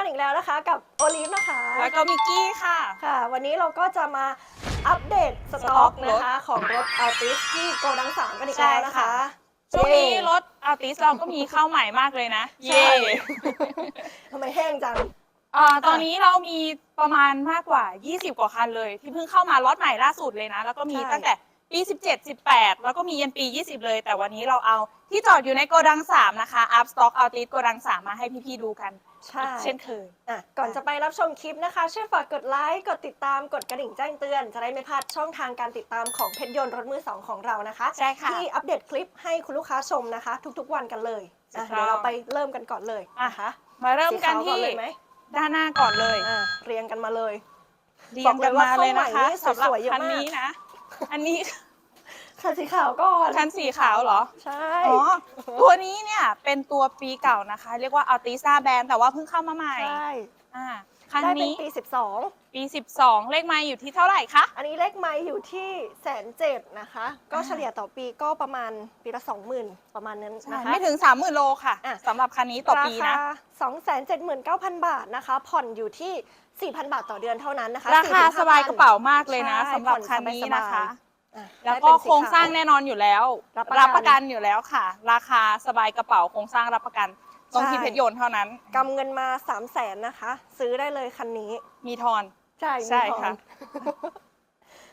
กันอีกแล้วนะคะ กับโอลิฟนะคะ แล้วก็มิกกี้ค่ะ ค่ะ วันนี้เราก็จะมาอัปเดตสสต็ต็ออกกนะคะ ของรถอัลติสที่โกดังสามกันอีกใช่แล้วนะคะค่ะช่วงนี้เย้รถอัลติสเราก็มีเข้าใหม่มากเลยนะใช่เย่ทำไมแห้งจังอ่าตอนนี้เรามีประมาณมากกว่า 20 กว่าคันเลย ที่เพิ่งเข้ามาล็อตใหม่ล่าสุดเลยนะ แล้วก็มีใช่ตั้งแต่ปี 17 18 แล้วก็มียันปี 20 เลย แต่วันนี้เราเอาที่จอดอยู่ในโกดัง 3 นะคะ อัพสต็อกอัลติสโกดัง 3 มาให้พี่ๆดูกัน ใช่เช่นเคยอะก่อนจะไปรับชมคลิปนะคะ ช่วยฝากกดไลค์ กดติดตาม กดกระดิ่งแจ้งเตือน จะได้ไม่พลาดช่องทางการติดตามของเพชรยนต์รถมือสองของเรานะคะ ใช่ค่ะ ที่อัปเดตคลิปให้คุณลูกค้าชมนะคะ ทุกๆวันกันเลยอะถูกต้อง เดี๋ยวเราไปเริ่มกันก่อนเลยนะคะมาเริ่มกันสีขาวที่เลยไหมด้านหน้าก่อนเลยอะเรียงกันมาเลย เรียงกันมาเลยนะคะบอกเลยว่าเข้าใหม่นี่สำหรับสวยๆเยอะคันมาก นี้นะ อันนี้ คันสีขาวก่อนคันสีขาวเหรอ ใช่ อ๋อ ตัวนี้เนี่ยเป็นตัวปีเก่านะคะ เรียกว่าอัลติซาแบนแต่ว่าเพิ่งเข้ามาใหม่ใช่อ่าคันได้เป็นนี้ปีปี 12 เลขไม้อยู่ที่เท่าไหร่คะ12อันนี้เลขไม้อยู่ที่แสนเจ็ดนะคะ ก็อ่า เฉลี่ยต่อปีก็ประมาณปีละสองหมื่นประมาณนั้นนะคะ ไม่ถึง 30,000 โลค่ะอะ สำหรับคันนี้ต่อปีนะ ราคา 279,000 บาทนะคะ ผ่อนอยู่ที่ 4,000 บาทต่อเดือนเท่านั้นนะคะราคา4-5,000 สบายกระเป๋ามากเลยนะใช่สำหรับผ่อนคันนี้นะคะ อะแล้วได้ก็เป็นสีโครงสร้างขว แน่นอนอยู่แล้วรับประกันประกันอยู่แล้วค่ะ ราคาสบายกระเป๋าโครงสร้างรับประกันตรงที่ใช่เพชรยนต์เท่านั้น กำเงินมา3 0 0แสนนะคะ ซื้อได้เลยคันนี้ มีทอน ใช่ใช่มีทอนค่ะ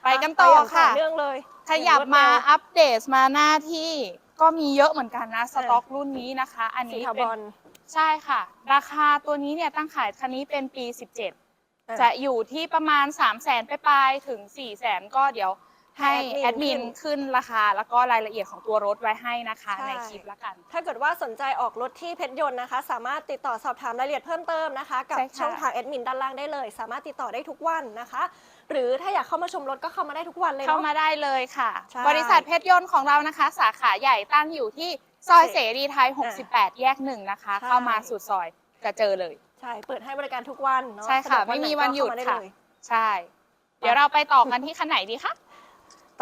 ไปกันต่อไปย่างค่ะ เรื่องเลยขยับมาเร็วอัปเดตมาหน้าที่ก็มีเยอะเหมือนกันนะ สต็อกรุ่นนี้นะคะ อันสีนี้คาร์เป็บอน นใช่ค่ะ ราคาตัวนี้เนี่ยตั้งขายคันนี้เป็นปี 17อะจะอยู่ที่ประมาณ 3 0 0แสนไปปลายๆถึง 4 0 0แสนก็เดี๋ยว ให้ให้แอแอดดมิมินนขึ้นราคา แล้วก็รายละเอียดของตัวรถไว้ให้นะคะใช่ ในคลิปละกัน ถ้าเกิดว่าสนใจออกรถที่เพชรยนต์นะคะ สามารถติดต่อสอบถามรายละเอียดเพิ่มเติมนะคะ กับใช่ค่ะ ช่องทางแอดมินด้านล่างได้เลย สามารถติดต่อได้ทุกวันนะคะ หรือถ้าอยากเข้ามาชมรถก็เข้ามาได้ทุกวันเลยเข้าเนาะ มาได้เลยค่ะ ใช่ บริษัทเพชรยนต์ของเรานะคะ สาขาใหญ่ตั้งอยู่ที่ซอยเสรีไทยอะ68 แยกหนึ่งนะคะ ใช่ เข้ามาสุดซอยจะเจอเลย ใช่เปิดให้บริการทุกวันเนาะใช่ค่ะสดกไม่มีไหวันหยุด ก็เข้าาไค่ะเลย ใช่ เดี๋ยวเราไปต่อกันที่คันไหนดีคะ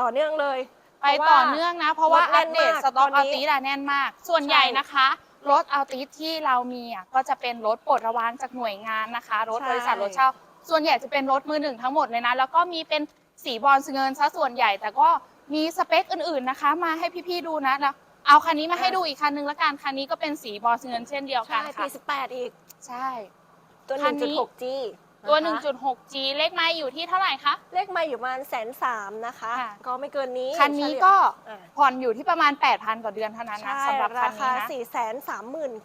ต่อเนื่องเลย ไปต่อเนื่องนะ เพราะว่ารถแน่อันปเดตมากสต็อกตออันลนี้ติสแน่นมาก ส่วนใหญ่ใช่นะคะรถอัลติสที่เรามีอะก็จะเป็นรถปลดระวางจากหน่วยงานนะคะ รถใช่บริษัทรถเช่า ส่วนใหญ่จะเป็นรถมือหนึ่งทั้งหมดเลยนะ แล้วก็มีเป็นสีบอลเงินซะส่วนใหญ่ แต่ก็มีสเปคอื่นๆนะคะ มาให้พี่ๆดูนะแล้วเอาคันนี้มาให้ดูอีกคันนึงละกัน คันนี้ก็เป็นสีบอลเงินเช่นเดียวกัใช่นปีค่ะ18อีก ใช่ ตัวคันนี้ 1.6G ตัว นะคะ 1.6G เลขไม้อยู่ที่เท่าไหร่คะ เลขไมาอยู่ประมาณแสนสามนะคะ ค่ะ ก็ไม่เกินนี้คันนี้เฉลี่ยก็อะผ่อนอยู่ที่ประมาณ 8,000ต่อเดือนเท่านั้นนะใช่สำหรับคัรานนี้คานะ4 3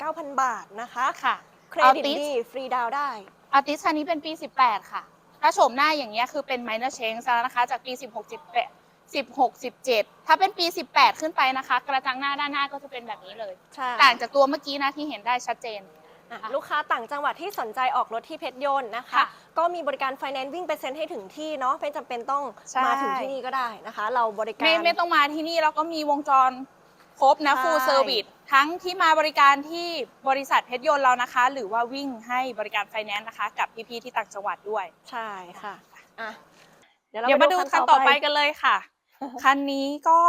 9 0 0 0บาทนะคะค่ะ เครดิต Altis ดีฟรีดาวน์ได้ อาร์ติสคันนี้เป็นปี 18 ค่ะ ถ้าโฉมหน้าอย่างเงี้ยคือเป็น minor change แล้วนะคะ จากปี 16 17 16 17 ถ้าเป็นปี 18 ขึ้นไปนะคะ กระจังหน้าด้านหน้าก็จะเป็นแบบนี้เลย ใช่ ต่างจากตัวเมื่อกี้นะที่เห็นได้ชัดเจน อะลูกค้าต่างจังหวัดที่สนใจออกรถที่เพชรยนต์นะคะ ค่ะก็มีบริการไฟแนนซ์วิ่งไปเซ็นให้ถึงที่เนาะไม่จำเป็นต้องใช่ มาถึงที่นี่ก็ได้นะคะ เราบริการ ไม่ไม่ต้องมาที่นี่แล้วก็มีวงจรครบนะ ใช่ full service ทั้งที่มาบริการที่บริษัทเพชรยนต์เรานะคะ หรือว่าวิ่งให้บริการไฟแนนซ์นะคะ กับพี่ๆที่ต่างจังหวัดด้วย ใช่ค่ะอะเดี๋ยวมาดูคันต่อไปกันเลยค่ะ คันนี้ก็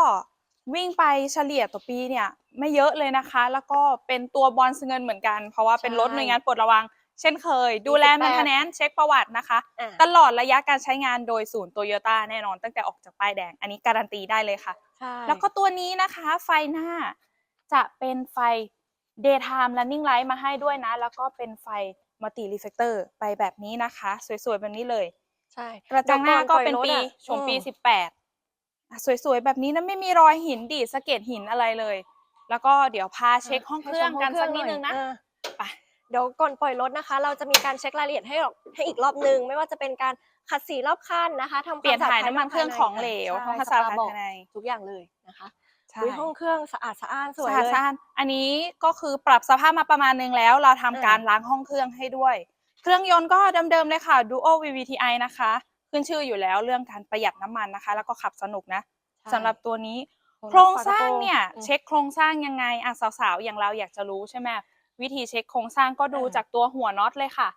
วิ่งไปเฉลี่ยต่อปีเนี่ย ไม่เยอะเลยนะคะ แล้วก็เป็นตัวบอลเงินเหมือนกัน เพราะว่าเป็นรถหน่วยงานปลดระวัง เช่นเคย ดูแล28แมนเทนแนนเช็คประวัตินะคะ อะตลอดระยะการใช้งานโดยศูนย์โตโยต้าแน่นอน ตั้งแต่ออกจากป้ายแดง อันนี้การันตีได้เลยค่ะ ใช่แล้วก็ตัวนี้นะคะ ไฟหน้าจะเป็นไฟ daytime running light มาให้ด้วยนะ แล้วก็เป็นไฟ multi reflector ไปแบบนี้นะคะ สวยๆ แบบนี้เลย ใช่กระจังหน้าก็เป็นปีดี๋ยวก่อนชมปีปล่อยรถอะสิบแปดสวยๆ แบบนี้นะไม่มีรอยหินดีดสะเก็ดหินอะไรเลย แล้วก็เดี๋ยวพาเช็คห้องเครื่องกันสักนิดนึงนะเออไปเดี๋ยวก่อนปล่อยรถนะคะ เราจะมีการเช็ครายละเอียดให้ออกให้อีกรอบนึง ไม่ว่าจะเป็นการขัดสีรอบคันนะคะทำเปลี่ยนควมสะอถ่าดยน้ำมันเครื่องของเหลวใช่ทำความสะอาดสปภายบอกในทุกอย่างเลยนะคะใช่อุ๊ยห้องเครื่องสะอาดสะอ้านสวยสะอาดเลยสะอ้านอันนี้ก็คือปรับสภาพมาประมาณนึงแล้ว เราทำอ่าการล้างห้องเครื่องให้ด้วย เครื่องยนต์ก็เดิมๆเลยค่ะ Duo VVTi นะคะ ขึ้นชื่ออยู่แล้วเรื่องการประหยัดน้ำมันนะคะ แล้วก็ขับสนุกนะใช่สำหรับตัวนี้ โอ้โครงสร้างฝากระโปรงเนี่ยอืมเช็คโครงสร้างยังไงอะสาวๆอย่างเราอยากจะรู้ใช่ไหมวิธีเช็คโครงสร้างก็ดูอ่าจากตัวหัวน็อตเลยค่ะ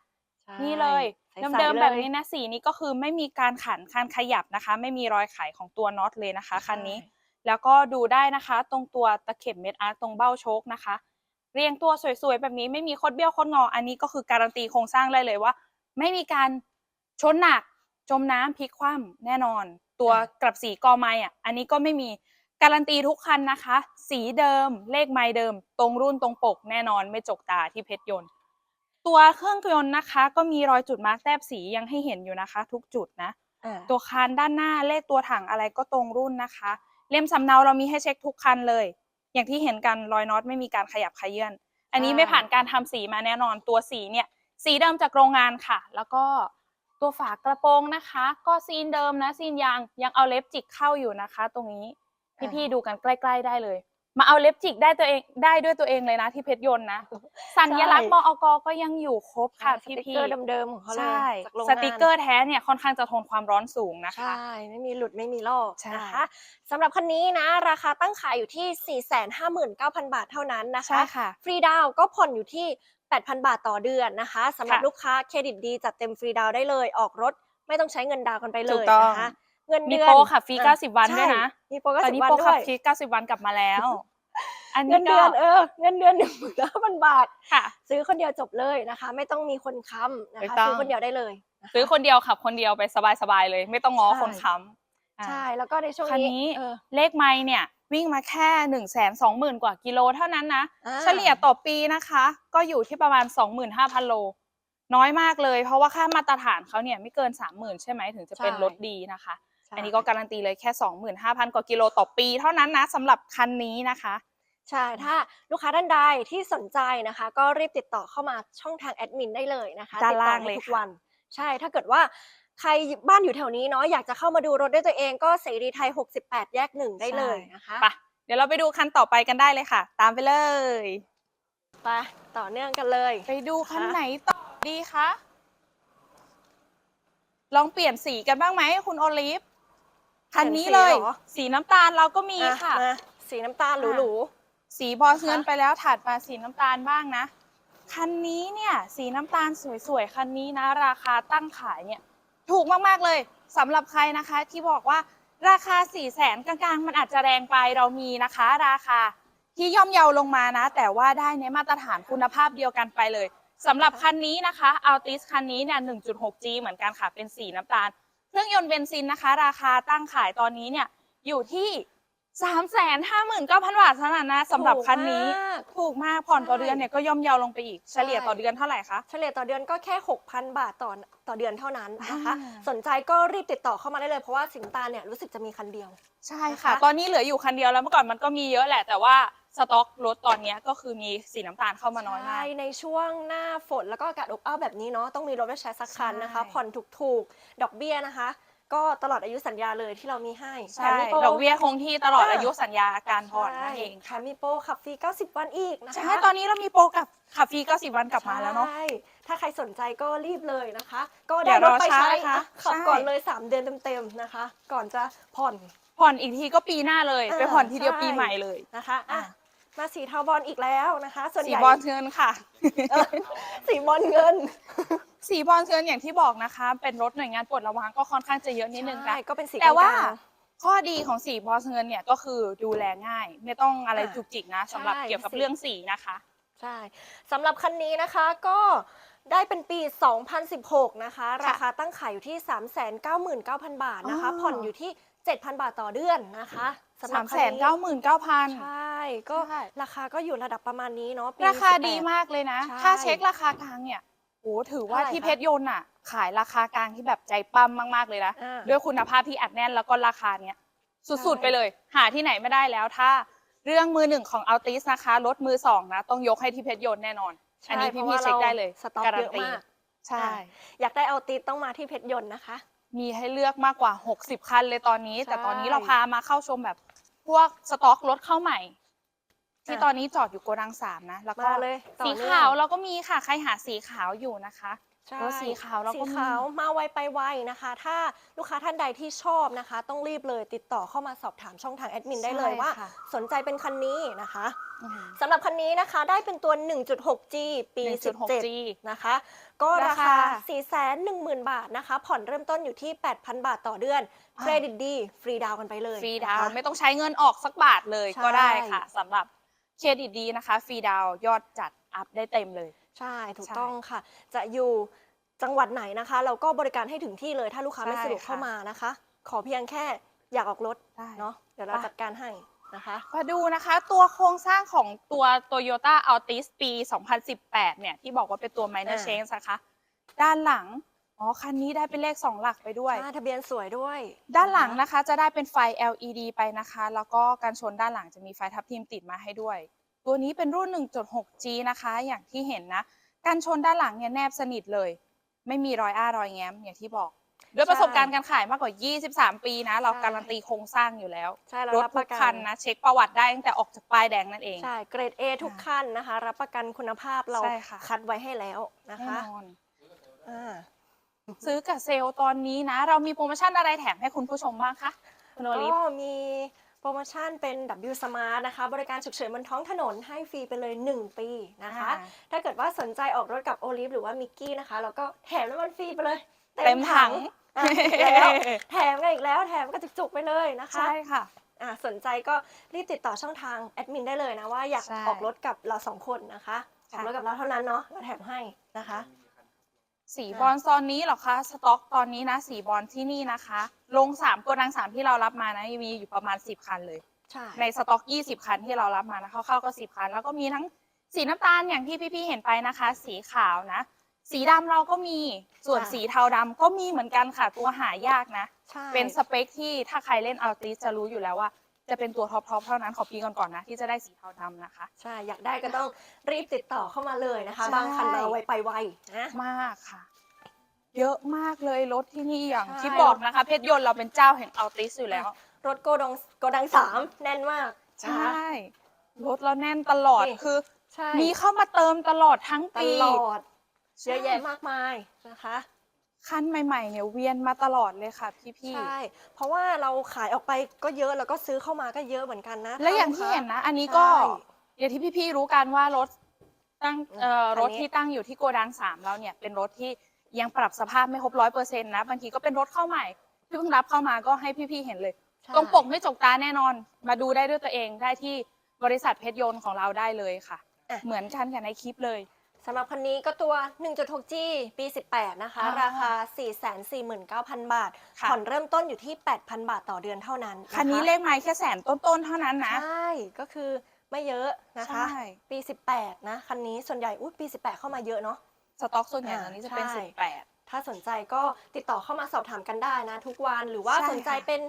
ใช่นี่เลยใสๆเดิมๆแบบลยนี้นะสีนี้ก็คือไม่มีการขันการขยับนะคะ ไม่มีรอยไขของตัวน็อตเลยนะคะคันนี้ใช่แล้วก็ดูได้นะคะ ตรงตัวตะเข็บเม็ดอาร์ตตรงเบ้าโชคนะคะ เรียงตัวสวยๆแบบนี้ไม่มีคดเบี้ยวคดงอ อันนี้ก็คือการันตีโครงสร้างได้เลยว่า ไม่มีการชนหนักจมน้ำพลิกคว่ำแน่นอน ตัวค่ะกลับสีกอไม้อะอันนี้ก็ไม่มี การันตีทุกคันนะคะ สีเดิมเลขไม้เดิม ตรงรุ่นตรงปกแน่นอนไม่จกตาที่เพชรยนต์ ตัวเครื่องยนต์นะคะ ก็มีรอยจุดมาร์กแต้มสียังให้เห็นอยู่นะคะ ทุกจุดนะอ่าตัวคานด้านหน้าเลขตัวถังอะไรก็ตรงรุ่นนะคะ เล่มสำเนาเรามีให้เช็คทุกคันเลย อย่างที่เห็นกันรอยน็อตไม่มีการขยับขยื่นอันนี้ไม่ผ่านการทำสีมาแน่นอนตัวสีเนี่ยสีเดิมจากโรงงานค่ะ แล้วก็ตัวฝากระโปรงนะคะ ก็ซีนเดิมนะซีนยางยังเอาเล็บจิกเข้าอยู่นะคะ ตรงนี้ พี่ๆดูกันใกล้ๆได้เลย มาเอาเล็บจิกได้ตัวเองได้ด้วยตัวเองเลยนะที่เพชรยนต์นะสัญลักษณ์มอกก็ยังอยู่ครบค่ะสติกพี่เกอร์เดิมๆของเขาๆเลยใช่จากโรงสงาน ติกเกอร์แท้เนี่ยค่อนข้างจะทนความร้อนสูงนะคะ ใช่ ไม่มีหลุดไม่มีลอกใช่นะคะสำหรับคันนี้นะ ราคาตั้งขายอยู่ที่ 459,000 บาทเท่านั้นนะคะใช่ค่ะฟรีดาวน์ก็ผ่อนอยู่ที่ 8,000 บาทต่อเดือนนะคะสำหรับค่ะ ลูกค้าเครดิตดีจัดเต็มฟรีดาวน์ได้เลย ออกรถไม่ต้องใช้เงินดาวน์กันไปเลถูยกต้อง นะคะ เงินมีเดือนโปรค่ะฟรีอะ90 วันด้วยนะ ใช่มีโปรตอนนี้90วันโปรด้ขัวบยฟรี90 วันกลับมาแล้ว อันเงินี้นก็เดือนเออเงินเดือนหนึ่งหมื่นห้าพันบาท ค่ะ ซื้อคนเดียวจบเลยนะคะ ไม่ต้องมีคนค้ำนะถูกคะต้อง ซื้อคนเดียวได้เลยนะคะซื้อคนเดียวขับคนเดียวไปสบายๆเลย ไม่ต้องง้อใช่ คนค้ำอ่า ใช่แล้วก็ในช่วงคันนี้นี้ เออเลขไม้เนี่ย วิ่งมาแค่1นึ่งแสนสองหมื่นกว่ากิโลเท่านั้นนะ อ่า เฉลี่ยต่อปีนะคะ ก็อยู่ที่ประมาณ 25,000 โล น้อยมากเลย เพราะว่าค่ามาตรฐานเขาเนี่ยไม่เกิน 30,000 ใช่ไหมถึงจะเป็นใช่ รถดีนะคะใช่ อันนี้ก็การันตีเลยแค่ 25,000 กว่ากิโลต่อปีเท่านั้นนะสำหรับคันนี้นะคะ ใช่ ถ้าลูกค้าท่านใดที่สนใจนะคะ ก็รีบติดต่อเข้ามาช่องทางแอดมินได้เลยนะคะด้านติดต่อล่างได้เลยทุกค่ะวัน ใช่ถ้าเกิดว่าใครบ้านอยู่แถวนี้เนาะอยากจะเข้ามาดูรถด้วยตัวเองก็เสรีไทย 68 แยกหนึ่งได้เลยนะคะไปเดี๋ยวเราไปดูคันต่อไปกันได้เลยค่ะ ตามไปเลยไปต่อเนื่องกันเลย ไปดูคันค่ะไหนต่อดีคะลองเปลี่ยนสีกันบ้างไหมคุณโอลิฟ คันนี้เลย หรอสีน้ำตาลเราก็มีอ่ค่ะ มาสีน้ำตาลหรู สีบอลเงินค่ะ ไปแล้วถัดมาสีน้ำตาลบ้างนะ คันนี้เนี่ยสีน้ำตาลสวยๆ คันนี้นะ ราคาตั้งขายเนี่ย ถูกมากๆเลยสำหรับใครนะคะ ที่บอกว่าราคา4ี่แสนกลางๆ มันอาจจะแรงไปเรามีนะคะ ราคาที่ย่อมเยาลงมานะ แต่ว่าได้ในมาตรฐานคุณภาพเดียวกันไปเลยสำหรับคันนี้นะคะ Altis คันนี้เนี่ย 1.6G เหมือนกันค่ะเป็นสีน้ำตาล เครื่องยนต์เบนซินนะคะ ราคาตั้งขายตอนนี้เนี่ยอยู่ที่359,000บาทเท่านั้นนะๆสำหรับคันนี้ ถูกมากถูกมากผ่อนต่อใช่เดือนเนี่ยก็ย่อมเยาลงไปอีกเฉลี่ยใช่ต่อเดือนเท่าไหร่คะเฉลี่ยต่อเดือนก็แค่ 6,000 บาทต่อต่อเดือนเท่านั้นนะคะอ่าสนใจก็รีบติดต่อเข้ามาได้เลย เพราะว่าสิงตาลเนี่ยรู้สึกจะมีคันเดียว ใช่ค่ะนะคะตอนนี้เหลืออยู่คันเดียวแล้วเมื่อก่อนมันก็มีเยอะแหละแต่ว่า สต็อกรถตอนเนี้ยก็คือมีสีน้ำตาลเข้ามาน้อยมาก ใช่ในช่วงหน้าฝนแล้วก็อากาศอบอ้าวแบบนี้เนาะต้องมีรถไว้ใช้สักคันนะคะ ใช่ ผ่อนถูกๆ ดอกเบี้ยนะคะ ก็ตลอดอายุสัญญาเลยที่เรามีให้ใช่แถมมีโปรดอกเบี้ยคงที่ตลอดอ่าอายุสัญญาการผ่อนนั่นเองแถมมีโปรขับฟรี 90 วันอีกนะคะ ใช่ตอนนี้เรามีโปรกับขับฟรี90 วันกลับมาแล้วเนาะ ใช่ ถ้าใครสนใจก็รีบเลยนะคะ ก็เดี๋ได้ยวรถไปรอช้าใช้นะคะขับใช่ก่อนเลย 3 เดือนเต็มๆนะคะ ก่อนจะผ่อน ผ่อนอีกทีก็ปีหน้าเลย อ่าไปผ่อนทีเดียวใช่ ปีใหม่เลย นะคะอะอะ มาสีเทาบอลอีกแล้วนะคะ ส่วนใหสีญ่บอลเงินค่ะ เออสีบอลเงินสีบอลเงินอย่างที่บอกนะคะ เป็นรถหน่วยงานปลดระวางก็ค่อนข้างจะเยอะนิดนึงนะ ใช่ก็เป็นสีแต่ว่า กลง ข้อดีของสีบอลเงินเนี่ยก็คือดูแลง่าย ไม่ต้องอะไรอ่าจุกจิกนะสำหรับใช่ เกี่ยวกับสีเรื่องสีนะคะ ๆใช่สำหรับคันนี้นะคะก็ได้เป็นปี 2016 นะคะราคาตั้งขายอยู่ที่ 399,000 บาทนะคะ อ๋อ ผ่อนอยู่ที่ 7,000 บาทต่อเดือนนะคะ สำหสารับมคัแสนนี้เก้าหมื่นเก้าพัน ใช่ ก็ใช่ ราคาก็อยู่ระดับประมาณนี้เนาะปีราคา18 ดีมากเลยนะ ใช่ถ้าเช็คราคากลางเนี่ยโอ้ถือว่าเท่าไหร่ที่คะ เพชรยนต์อะ ขายราคากลางที่แบบใจปั้มมากๆเลยนะ อ่า ด้วยคุณภาพที่อัดแน่นแล้วก็ราคาเนี้ยสุดใช่ๆไปเลย หาที่ไหนไม่ได้แล้วถ้าเรื่องมือหนึ่งของอัลติสนะคะรถมือสองนะ ต้องยกให้ที่เพชรยนต์แน่นอน ใช่อันนี้เพพี่ราะพี่ว่าเช็คได้เลยสต็อกการัเยนอะตีมาก ใช่ อ่า อยากได้เอาติดต้องมาที่เพชรยนต์นะคะ มีให้เลือกมากกว่า 60 คันเลยตอนนี้ใช่แต่ตอนนี้เราพามาเข้าชมแบบ พวกสต็อกรถเข้าใหม่ ที่อะ ตอนนี้จอดอยู่โกดังสามนะ แล้วก็มาเลยต่อสีเนื่อง ขาวเราก็มีค่ะ ใครหาสีขาวอยู่นะคะ ใช่รถสีขาวเราก็สีมีขาวมาไวไปไวนะคะ ถ้าลูกค้าท่านใดที่ชอบนะคะ ต้องรีบเลยติดต่อเข้ามาสอบถามช่องทางแอดมินได้เลยใช่ว่า ค่ะ สนใจเป็นคันนี้นะคะอืมสำหรับคันนี้นะคะได้เป็นตัว 1.6G ปี 1.6G 17นะคะ ก็ราราคาคา410,000 บาทนะคะ ผ่อนเริ่มต้นอยู่ที่ 8,000 บาทต่อเดือน อ่า เครดิตดี ฟรีดาวน์กันไปเลยฟรีดาวนะคะน์ไม่ต้องใช้เงินออกสักบาทเลยใช่ ก็ได้ค่ะสำหรับเครดิตดีนะคะ ฟรีดาวน์ยอดจัดอัพได้เต็มเลย ใช่ถูกใช่ต้องค่ะ จะอยู่จังหวัดไหนนะคะ เราก็บริการให้ถึงที่เลยถ้าลูกค้าไม่ใช่สะดวกค่ะเข้ามานะคะ ขอเพียงแค่อยากออกรถได้เนาะเดี๋ยวเราไปจัดการให้นะคะมาดูนะคะตัวโครงสร้างของตัว Toyota Altis ปี 2018 เนี่ย ที่บอกว่าเป็นตัว minor อ่า change นะคะ ด้านหลัง อ๋อ คันนี้ได้เป็นเลข 2 หลักไปด้วยอ่าทะเบียนสวยด้วย ด้านหลังะคะนะคะจะได้เป็นไฟ LED ไปนะคะ แล้วก็การชนด้านหลังจะมีไฟทับทิมติดมาให้ด้วย ตัวนี้เป็นรุ่น 1.6G นะคะ อย่างที่เห็นนะ การชนด้านหลังเนี่ยแนบสนิทเลย ไม่มีรอยอ้ารอยแง้มอย่างที่บอก ด้วยประสบการณ์การขายมากกว่า 23 ปีนะ เราการันตีโครงสร้างอยู่แล้ว ใช่เรารถรับปทุระกกัคันนะ เช็คประวัติได้ตั้งแต่ออกจากป้ายแดงนั่นเอง ใช่ เกรด A ทุกคันนะคะ รับประกันคุณภาพเราใช่ค่ะคัดไว้ให้แล้วนะแน่คะนอนอ่าซื้อกับเซลล์ตอนนี้นะ เรามีโปรโมชั่นอะไรแถมให้คุณผู้ชมบ้างคะคุณโอลิฟก็มี โปรโมชั่นเป็น W Smart นะคะ บริการฉุกเฉินบนท้องถนนให้ฟรีไปเลย 1 ปีนะคะ อ่า ถ้าเกิดว่าสนใจออกรถกับโอลิฟหรือว่ามิกกี้นะคะ แล้วก็แถมน้ำมันฟรีไปเลยเต็มถังอะอีกแล้วแถมกันอีกแล้วแถมกระจุกๆไปเลยนะคะ ใช่ค่ะ อะสนใจก็รีบติดต่อช่องทางแอดมินได้เลยนะว่าอยากใช่ออกรถกับเราสองคนนะคะอค่ะ อกรถกับเราเท่านั้นเนาะเราแถมให้นะคะ สีบอลตอนนี้เหรอคะสต็อกตอนนี้นะสีบอลที่นี่นะคะ ลง3โกดัง3ที่เรารับมานะมีอยู่ประมาณ10คันเลย ใช่ในสต็อก20คันที่เรารับมานะคร่าวๆก็10คัน แล้วก็มีทั้งสีน้ำตาลอย่างที่พี่ๆเห็นไปนะคะ สีขาวนะ สีดำเราก็มีส่วนสีเทาดำก็มีเหมือนกันค่ะตัวหายากนะ ใช่เป็นสเปคที่ถ้าใครเล่นอัลติสจะรู้อยู่แล้วว่า จะเป็นตัวท็อปๆเท่านั้นขอปีก่อนๆนะที่จะได้สีเทาดำนะคะ ใช่ อยากได้ก็ต้องรีบติดต่อเข้ามาเลยนะคะ ใช่ บางคันมาไวไปไวนะ มากค่ะ เยอะมากเลยรถที่นี่อย่างใช่ ที่บอกนะคะ เพชรยนต์เราเป็นเจ้าแห่งอัลติสอยู่แล้ว รถโกดังโกดังสามแน่นมากใชนะคะ่ รถเราแน่นตลอดนี่คือ ใช่มีเข้ามาเติมตลอดทั้งตปีลอดใช่เยอะแยะมากมายนะคะ คันใหม่ๆเนี่ยเวียนมาตลอดเลยค่ะพี่ใช่ เพราะว่าเราขายออกไปก็เยอะแล้วก็ซื้อเข้ามาก็เยอะเหมือนกันนะๆ และอย่างที่เห็นนะ อันนี้ก็ใช่ อย่างที่พี่ๆรู้กันว่ารถตั้งเอ่ออันนี้รถที่ตั้งอยู่ที่โกดังสามเราเนี่ยเป็นรถที่ยังปรับสภาพไม่ครบร้อยเปอร์เซ็นต์นะบางทีก็เป็นรถเข้าใหม่ที่เพิ่งรับเข้ามาก็ให้พี่ๆเห็นเลย ใช่ตรงปกไม่จกตาแน่นอน มาดูได้ด้วยตัวเองได้ที่บริษัทเพชรยนต์ของเราได้เลยค่ะ อะ เหมือนกันกับในคลิปเลย สำหรับคันนี้ก็ตัว 1.6G ปี 18 นะคะ อ่าราคา 449,000 บาท ค่ะ ผ่อนเริ่มต้นอยู่ที่ 8,000 บาทต่อเดือนเท่านั้นะะคันนี้เลขไม้แค่แสนต้นๆเท่านั้นนะ ใช่ ก็คือไม่เยอะนะคะ ใช่ ปี 18 นะ คันนี้ส่วนใหญ่อุ้ยปี 18 เข้ามาเยอะเนาะ สต็อกส่วนใหญ่อ่าตอนนี้จะเป็นใช่ สิบแปด ถ้าสนใจก็ติดต่อเข้ามาสอบถามกันได้นะ ทุกวันหรือว่าใช่สนใจค่ะ เป็น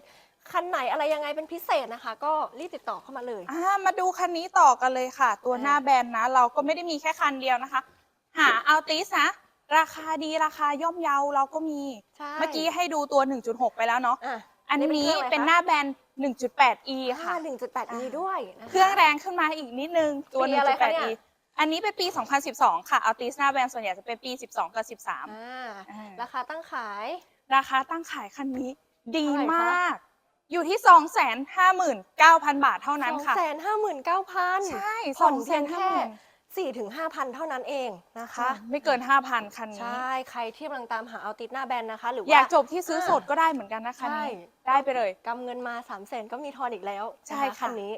คันไหนอะไรยังไงเป็นพิเศษนะคะ ก็รีบติดต่อเข้ามาเลย อ่ามาดูคันนี้ต่อกันเลยค่ะ ตัวอ่าหน้าแบรนด์นะ เราก็ไม่ได้มีแค่คันเดียวนะคะ หาอัลติสนะราคาดีราคาย่อมเยาเราก็มี ใช่ เมื่อกี้ให้ดูตัว 1.6 ไปแล้วเนาะอะ อันนี่นี้เป็เป็นนเครื่องอะไรคะ หน้าแบรนด์ 1.8e ค่ะ ค่ะ1.8 e ด้วยนะคะ เครื่องแรงขึ้นมาอีกนิดนึง ตัว ปีอะไรคะเนี่ย 1.8e อันนี้เป็นปี 2012 ค่ะอัลติสหน้าแบรนด์ส่วนใหญ่จะเป็นปี 12 กับ 13อ่าอ่าราคาตั้งขาย ราคาตั้งขายคันนี้ดีเท่าไหร่คะ มาก อยู่ที่ 259,000 บาทเท่านั้นค่ะสองแสนห้าหมื่นเก้าพันใช่ผ่อนเพียงแค่250,000สี่ถึงห้าพันเท่านั้นเองนะคะ ไม่เกิน 5,000 คันนี้ใช่ใครที่กำลังตามหาเอาติดหน้าแบรนด์นะคะ หรือว่า อยากจบที่ซื้อสดก็ได้เหมือนกันนะคะใช่นี้ได้ไปเลย กำเงินมา3ามแสนก็มีทอนอีกแล้วใช่นค่ะคันนี้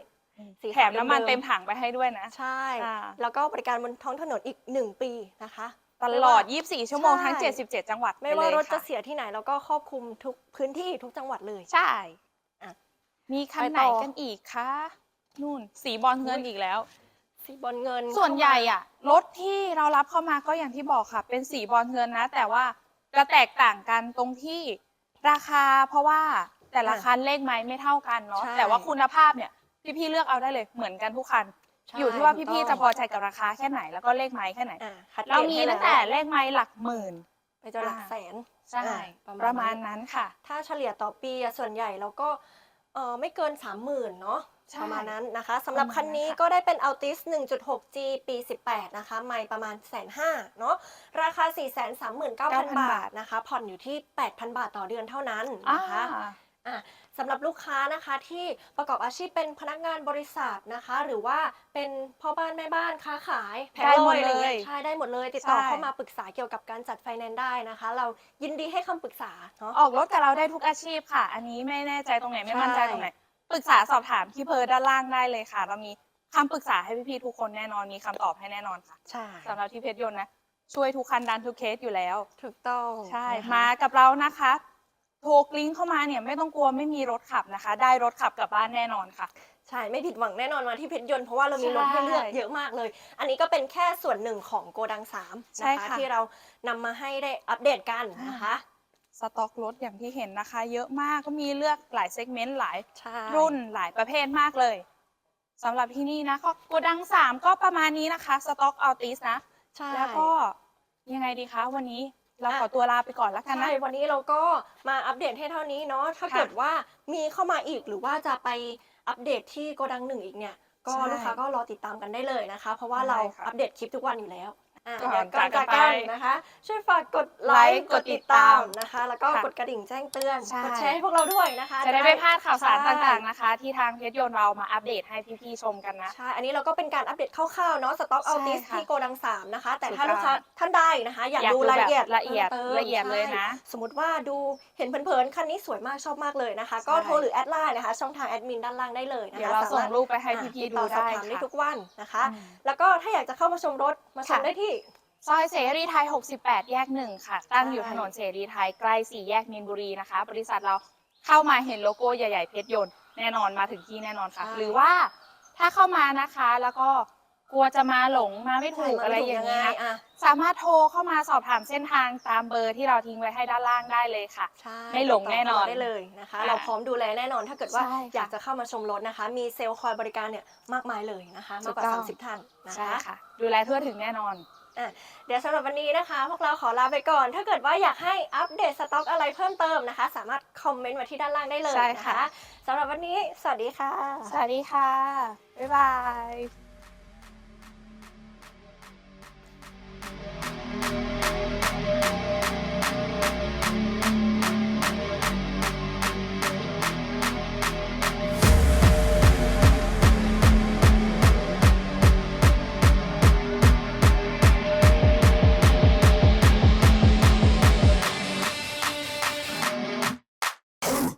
สีแถมน้ำมันเดิมๆ เต็มถังไปให้ด้วยนะ ใช่ ค่ะ แล้วก็บริการบนท้องถนนอีก 1 ปีนะคะ ตลอด 24 ชั่วโมงทั้ง ใช่ 77 จังหวัดไม่ว่าปเลยรถจะค่เสียที่ไหนเราก็ครอบคลุมทุกพื้นที่ทุกจังหวัดเลย ใช่อะ มีคันไปไหนต่อกันอีกคะนู่นสีบอลเงินอีกแล้ว สีบอลเงินส่วนใหญ่อะรถที่เรารับเข้ามาก็อย่างที่บอกค่ะ เป็นสีบอลเงินนะ แต่ว่าจะแตกต่างกันตรงที่ราคา เพราะว่าแต่ละคันเลขไม้ไม่เท่ากันเนาะแต่ว่าคุณภาพเนี่ยพี่ๆเลือกเอาได้เลยเหมือนกันทุกคันใช่อยู่ที่ว่าถูกพี่ต้ๆจะพอใจกับราคาแค่ไหนแล้วก็เลขไม้แค่ไหนอะคัดกเราดมีให้ตั้งแต่เลขไม้หลักหมื่นไปจนหลักแสนใช่อะประมาณนั้นค่ะ ถ้าเฉลี่ยต่อปีอะส่วนใหญ่เราก็ เออไม่เกิน 30,000เนาะใช่ประมาณนั้นนะคะสำหรับประมาณคันนี้นั้นค่ะก็ได้เป็น Altis 1.6G ปี 18 นะคะ ไม่ประมาณแสนห้าเนาะราคา 439,000 บาทนะคะ ผ่อนอยู่ที่ 8,000 บาทต่อเดือนเท่านั้นนะคะอ่าอะ สำหรับลูกค้านะคะที่ประกอบอาชีพเป็นพนักงานบริษัทนะคะ หรือว่าเป็นพ่อบ้านแม่บ้านค้าขายแผงได้ลหมอดยอะไรเลยเงี้ยใช่ได้หมดเลยติดต่อใช่ เข้ามาปรึกษาเกี่ยวกับการจัดไฟแนนซ์ได้นะคะ เรายินดีให้คำปรึกษาเนาะ ออกรถกับเราได้ทุกอาชีพค่ะ อันนี้ไม่แน่ใจตรงไหนไม่มั่นใจใช่ตรงไหนปรึกษาสอบถามที่เพอร์ด้านล่างได้เลยค่ะ เรามีคำปรึกษาให้พี่ๆทุกคนแน่นอนมีคำตอบให้แน่นอนค่ะใช่สำหรับที่เพชรยนต์นะช่วยทุกคันดันทุกเคสอยู่แล้ว ถูกต้องใช่นะคะ มากับเรานะคะ โทรกลิงก์เข้ามาเนี่ยไม่ต้องกลัวไม่มีรถขับนะคะ ได้รถขับกลับบ้านแน่นอนค่ะ ใช่ ไม่ผิดหวังแน่นอนมาที่เพชรยนต์เพราะว่าเรามีใช่รถให้เลือกเยอะมากเลย อันนี้ก็เป็นแค่ส่วนหนึ่งของโกดังสามใช่นะคะ ค่ะ ที่เรานำมาให้ได้อัปเดตกันนะคะ สต็อกรถอย่างที่เห็นนะคะ เยอะมากก็มีเลือกหลายเซกเมนต์หลาย ใช่รุ่นหลายประเภทมากเลยสำหรับที่นี่นะก็โกดังสามก็ประมาณนี้นะคะ สต็อกอัลติสนะ ใช่แล้วก็ยังไงดีคะวันนี้ เราขอตัวลาไปก่อนแล้วกันนะ ใช่วันนี้เราก็มาอัปเดตให้เท่านี้เนาะ ถ้าค่ะเกิดว่ามีเข้ามาอีกหรือว่าจะไปอัปเดตที่โกดังหนึ่งอีกเนี่ย ก็ใช่ลูกค้าก็รอติดตามกันได้เลยนะคะ เพราะว่าได้เราค่ะ อัปเดตคลิปทุกวันอยู่แล้ว อะก่อนเดี๋ยวก่อนจากจากกันกันไปนะคะ ช่วยฝากกดไลไลค์ค์กกดดติติดดตาตามมนะคะ แล้วก็ค่ะกดกระดิ่งแจ้งเตือนใช่ กดแชร์ให้พวกเราด้วยนะคะจะได้ไม่พลาดข่าวสารใช่ต่างๆนะคะ ที่ทางเพจยนต์เรามาอัปเดตให้พี่ๆชมกันนะ ใช่ อันนี้เราก็เป็นการอัปเดตคร่าวๆเนาะสต็อกใช่เอาติสค่ะที่โกดังสามนะคะ แต่ถูกถ้าต้องลูกค้าท่านใดนะคะ อยากอยากดูดูรายละเอียดแบบละเอียดพิ่มติมละเอียดเลยนะ ใช่สมมติว่าดูเห็นเผินๆคันนี้สวยมากชอบมากเลยนะคะ ก็ใช่โทรหรือแอดไลน์นะคะ ช่องทางแอดมินด้านล่างได้เลยนะคะเดี๋ยวเราส่งสมถรูปไปให้อะพี่ติๆดูต่อสอบได้ถามได้ค่ะทุกวันนะคะ อืม แล้วก็ถ้าอยากจะเข้ามาชมรถมาชมค่ะ ได้ที่ ซอยเสรีไทย 68 แยกหนึ่งค่ะ ตั้งอยู่ใช่ถนนเสรีไทยใกล้สี่แยกมีนบุรีนะคะ บริษัทเราเข้ามาเห็นโลโก้ใหญ่ ๆ เพชรยนต์แน่นอนมาถึงที่แน่นอนค่ะใช่หรือว่าถ้าเข้ามานะคะแล้วก็กลัวจะมาหลงมาไม่ถูกอะไรอย่างนี้เงี้ยอะสามารถโทรเข้ามาสอบถามเส้นทางตามเบอร์ที่เราทิ้งไว้ให้ด้านล่างได้เลยค่ะใช่ไม่หลงแน่นอนติดต่เข้ามาได้เลยนะคะอะเราพร้อมดูแลแน่นอนถ้าเกิดว่าใช่ค่ะอยากจะเข้ามาชมรถนะคะ มีเซลล์คอยบริการเนี่ยมากมายเลยนะคะมากกว่าถูกต้อง30ท่านนะใช่คะค่ะดูแลทั่วถึงแน่นอน เดี๋ยวสำหรับวันนี้นะคะ พวกเราขอลาไปก่อน ถ้าเกิดว่าอยากให้อัปเดตสต็อกอะไรเพิ่มเติมนะคะ สามารถคอมเมนต์มาที่ด้านล่างได้เลยใช่นะค่ะ คะสำหรับวันนี้ สวัสดีค่ะ สวัสดีค่ะ บ๊ายบาย